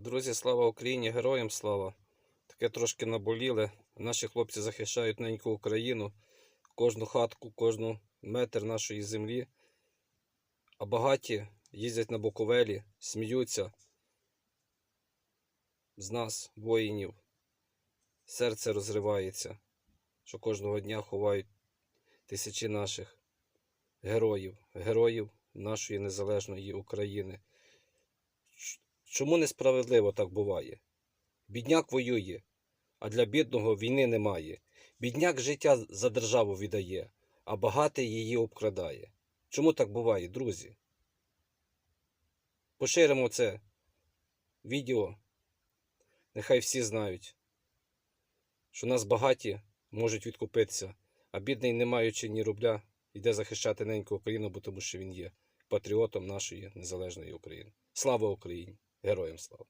Друзі, слава Україні, героям слава. Таке трошки наболіле. Наші хлопці захищають неньку Україну, кожну хатку, кожну метр нашої землі. А багаті їздять на Буковелі, сміються з нас, воїнів. Серце розривається, що кожного дня ховають тисячі наших героїв, героїв нашої незалежної України. Чому несправедливо так буває? Бідняк воює, а для бідного війни немає. Бідняк життя за державу віддає, а багатий її обкрадає. Чому так буває, друзі? Поширимо це відео. Нехай всі знають, що нас багаті можуть відкупитися, а бідний, не маючи ні рубля, йде захищати неньку Україну, бо тому що він є патріотом нашої незалежної України. Слава Україні! Героям слава!